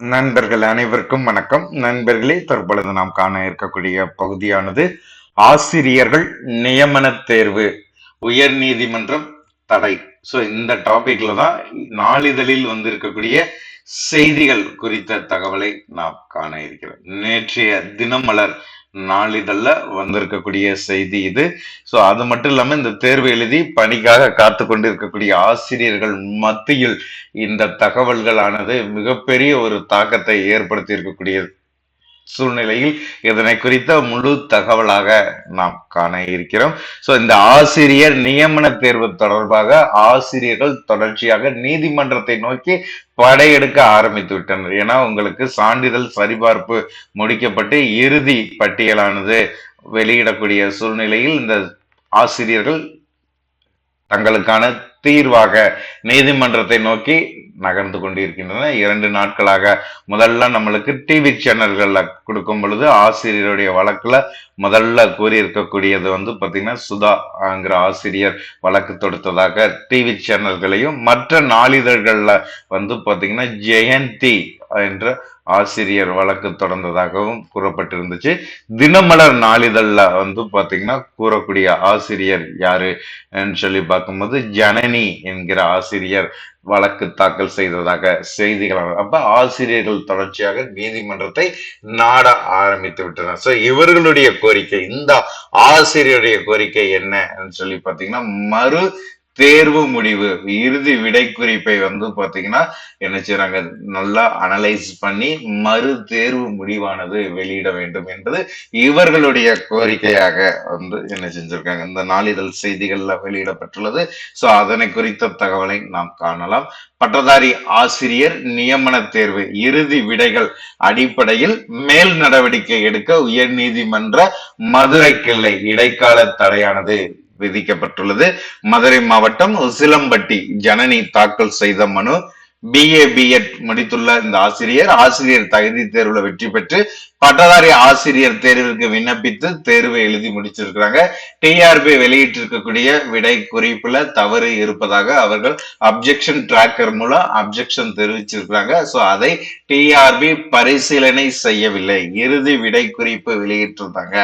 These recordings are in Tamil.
நண்பர்கள் அனைவருக்கும் வணக்கம். நண்பர்களே தற்பொழுது நாம் காண இருக்கக்கூடிய பகுதியானது ஆசிரியர்கள் நியமன தேர்வு உயர் நீதிமன்றம் தடை. ஸோ இந்த டாபிக்ல தான் நாளிதழில் வந்திருக்கக்கூடிய செய்திகள் குறித்த தகவலை நாம் காண இருக்கிறோம். நேற்றைய தினமலர் நாளிதழில் வந்திருக்கக்கூடிய செய்தி இது. ஸோ அது மட்டும் இல்லாம இந்த தேர்வு எழுதி பணிக்காக காத்து கொண்டிருக்கக்கூடிய ஆசிரியர்கள் மத்தியில் இந்த தகவல்களானது மிகப்பெரிய ஒரு தாக்கத்தை ஏற்படுத்தி இருக்கக்கூடியது சூழ்நிலையில் இதனை குறித்த முழு தகவலாக நாம் காண இருக்கிறோம். ஸோ இந்த ஆசிரியர் நியமன தேர்வு தொடர்பாக ஆசிரியர்கள் தொடர்ச்சியாக நீதிமன்றத்தை நோக்கி படையெடுக்க ஆரம்பித்து விட்டனர். ஏன்னா உங்களுக்கு சான்றிதழ் சரிபார்ப்பு முடிக்கப்பட்டு இறுதி பட்டியலானது வெளியிடக்கூடிய சூழ்நிலையில் இந்த ஆசிரியர்கள் தங்களுக்கான தீர்வாக நீதிமன்றத்தை நோக்கி நகர்ந்து கொண்டிருக்கின்றன. இரண்டு நாட்களாக முதல்ல நம்மளுக்கு டிவி சேனல்களில் கொடுக்கும் பொழுது ஆசிரியருடைய வழக்கில் முதல்ல கூறியிருக்கக்கூடியது வந்து பார்த்திங்கன்னா சுதாங்கிற ஆசிரியர் வழக்கு தொடுத்ததாக டிவி சேனல்களையும் மற்ற நாளிதழ்களில் வந்து பார்த்திங்கன்னா ஜெயந்தி என்ற ஆசிரியர் வழக்கு தொடர்ந்ததாகவும் கூறப்பட்டிருந்துச்சு. தினமலர் நாளிதழ்ல வந்து பாத்தீங்கன்னா கூறக்கூடிய ஆசிரியர் யாரு சொல்லி பார்க்கும்போது ஜனனி என்கிற ஆசிரியர் வழக்கு தாக்கல் செய்ததாக செய்திகள் அப்ப ஆசிரியர்கள் தொடர்ச்சியாக நீதிமன்றத்தை நாட ஆரம்பித்து விட்டனர். சோ இவர்களுடைய கோரிக்கை இந்த ஆசிரியருடைய கோரிக்கை என்னன்னு சொல்லி பாத்தீங்கன்னா மறு தேர்வு முடிவு இறுதி விடை குறிப்பை வந்து பாத்தீங்கன்னா என்ன செய்யறாங்க நல்லா அனலைஸ் பண்ணி மறு தேர்வு முடிவானது வெளியிட வேண்டும் என்பது இவர்களுடைய கோரிக்கையாக வந்து என்ன செஞ்சிருக்காங்க? இந்த நாளிதழ் செய்திகள்ல வெளியிடப்பட்டுள்ளது. சோ அதனை குறித்த தகவலை நாம் காணலாம். பட்டதாரி ஆசிரியர் நியமன தேர்வு இறுதி விடைகள் அடிப்படையில் மேல் நடவடிக்கை எடுக்க உயர் நீதிமன்ற மதுரை கிளை இடைக்கால தடையானது. விதிக்கப்பட்டுள்ளது. மதுரை மாவட்டம் உசிலம்பட்டி ஜனனி தாக்கல் செய்த மனு. பிஏ பிஎட் முடித்துள்ள இந்த ஆசிரியர். ஆசிரியர் தகுதி தேர்வுல வெற்றி பெற்று பட்டதாரி ஆசிரியர் தேர்விற்கு விண்ணப்பித்து தேர்வை எழுதி முடிச்சிருக்கிறாங்க. டிஆர்பி வெளியிட்டிருக்கக்கூடிய விடை குறிப்புல தவறு இருப்பதாக அவர்கள் அப்ஜெக்ஷன் டிராக்கர் மூலம் அப்ஜெக்ஷன் தெரிவிச்சிருக்கிறாங்க. சோ அதை டிஆர்பி பரிசீலனை செய்யவில்லை. இறுதி விடை குறிப்பு வெளியிட்டிருந்தாங்க.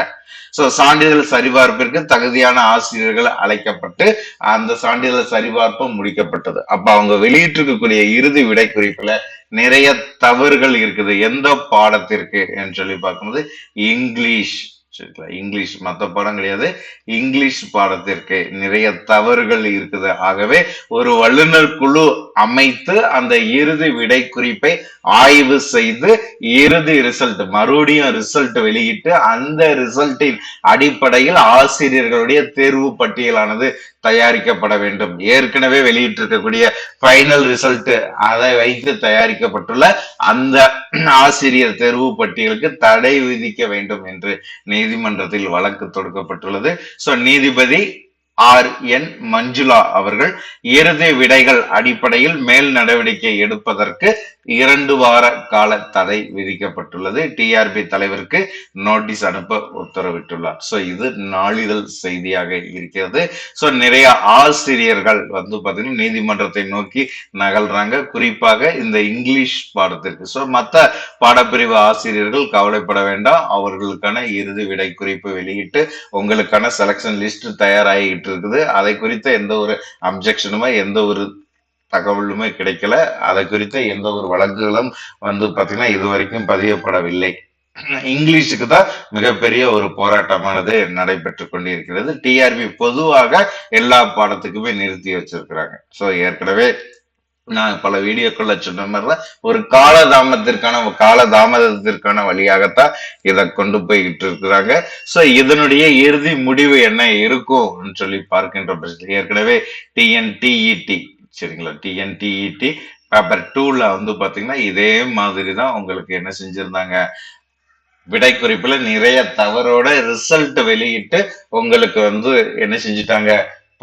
சோ சான்றிதழ் சரிபார்ப்பிற்கு தகுதியான ஆசிரியர்கள் அழைக்கப்பட்டு அந்த சான்றிதழ் சரிபார்ப்பு முடிக்கப்பட்டது. அப்ப அவங்க வெளியிட்டிருக்கக்கூடிய இறுதி விடை குறிப்புல நிறைய தவறுகள் இருக்குது. எந்த பாடத்திற்கு? என்று சொல்லி பார்க்கும்போது இங்கிலீஷ். சரிங்களா இங்கிலீஷ் மற்ற பாடம் கிடையாது. இங்கிலீஷ் பாடத்திற்கு நிறைய தவறுகள் இருக்குது. ஆகவே ஒரு வல்லுநர் குழு அமைத்து அந்த இறுதி விடை குறிப்பை ஆய்வு செய்து இறுதி ரிசல்ட் மறுபடியும் ரிசல்ட் வெளியிட்டு அந்த ரிசல்ட்டின் அடிப்படையில் ஆசிரியர்களுடைய தேர்வு பட்டியலானது தயாரிக்கப்பட வேண்டும். ஏற்கனவே வெளியிட்டிருக்கக்கூடிய ஃபைனல் ரிசல்ட் அதை வைத்து தயாரிக்கப்பட்டுள்ள அந்த ஆசிரியர் தேர்வு பட்டியலுக்கு தடை விதிக்க வேண்டும் என்று நீதிமன்றத்தில் வழக்கு தொடுக்கப்பட்டுள்ளது. சோ நீதிபதி ஆர் என் மஞ்சுளா அவர்கள் இறுதி விடைகள் அடிப்படையில் மேல் நடவடிக்கை எடுப்பதற்கு இரண்டு வார கால தடை விதிக்கப்பட்டுள்ளது. டிஆர்பி தலைவருக்கு நோட்டீஸ் அனுப்ப உத்தரவிட்டுள்ளார். ஸோ இது நாளிதழ் செய்தியாக இருக்கிறது. ஸோ நிறைய ஆசிரியர்கள் வந்து பார்த்தீங்கன்னா நீதிமன்றத்தை நோக்கி நகல்றாங்க. குறிப்பாக இந்த இங்கிலீஷ் பாடத்திற்கு. சோ மற்ற பாடப்பிரிவு ஆசிரியர்கள் கவலைப்பட வேண்டாம். அவர்களுக்கான இறுதி விடை குறிப்பு வெளியிட்டு உங்களுக்கான செலக்ஷன் லிஸ்ட் தயாராகிட்டு இருக்குது. அதை குறித்த எந்த ஒரு அப்ஜெக்ஷனுமே எந்த ஒரு தகவலுமே கிடைக்கல. அதை குறித்த எந்த ஒரு வழக்குகளும் வந்து பாத்தீங்கன்னா இது வரைக்கும் பதியப்படவில்லை. இங்கிலீஷுக்கு தான் மிகப்பெரிய ஒரு போராட்டமானது நடைபெற்று கொண்டிருக்கிறது. டிஆர்பி பொதுவாக எல்லா பாடத்துக்குமே நிறுத்தி வச்சிருக்கிறாங்க. சோ ஏற்கனவே நான் பல வீடியோக்குள்ள சொன்ன மாதிரிதான் ஒரு காலதாமத்திற்கான காலதாமதத்திற்கான வழியாகத்தான் இதை கொண்டு போய்கிட்டு இருக்கிறாங்க. சோ இதனுடைய இறுதி முடிவு என்ன இருக்கும் சொல்லி பார்க்கின்ற பட்சத்தில் ஏற்கனவே டிஎன்டிஇடி சரிங்களா? டிஎன்டிஇடி பேப்பர் டூல வந்து பாத்தீங்கன்னா இதே மாதிரி தான் உங்களுக்கு என்ன செஞ்சிருந்தாங்க? விடை குறிப்புல நிறைய தவறோட ரிசல்ட் வெளியிட்டு உங்களுக்கு வந்து என்ன செஞ்சுட்டாங்க?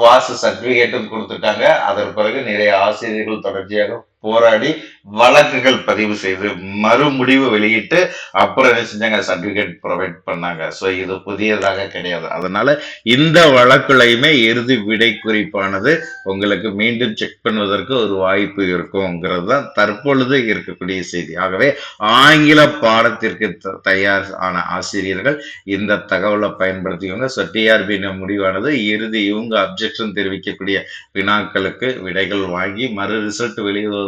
பாஸ் சர்டிபிகேட்டும் கொடுத்துட்டாங்க. அதன் பிறகு நிறைய ஆசிரியர்கள் தொடர்ச்சியாக போராடி வழக்குகள் பதிவு செய்து மறு முடிவு வெளியிட்டு அப்புறம் என்ன செஞ்சாங்க? சர்டிபிகேட் ப்ரொவைட் பண்ணாங்க. ஸோ இது புதியதாக கிடையாது. அதனால இந்த வழக்குலையுமே இறுதி விடை குறிப்பானது உங்களுக்கு மீண்டும் செக் பண்ணுவதற்கு ஒரு வாய்ப்பு இருக்குங்கிறது தான் தற்பொழுது இருக்கக்கூடிய செய்தி. ஆகவே ஆங்கில பாடத்திற்கு த- தயார் ஆன ஆசிரியர்கள் இந்த தகவலை பயன்படுத்திக்கோங்க. ஸோ டிஆர்பி முடிவானது இறுதி இவங்க அப்ஜெக்ஷன் தெரிவிக்கக்கூடிய வினாக்களுக்கு விடைகள் வாங்கி மறு ரிசல்ட்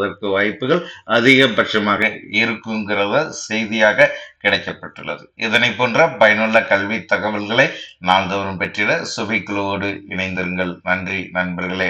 வெளியிடுவதற்கு வாய்ப்புகள் அதிகபட்சமாக இருக்குங்கிறத செய்தியாக கிடைக்கப்பட்டுள்ளது. இதனை போன்ற பயனுள்ள கல்வி தகவல்களை நாள்தோறும் பெற்றிட சுபிக்குழுவோடு இணைந்திருங்கள். நன்றி நண்பர்களே.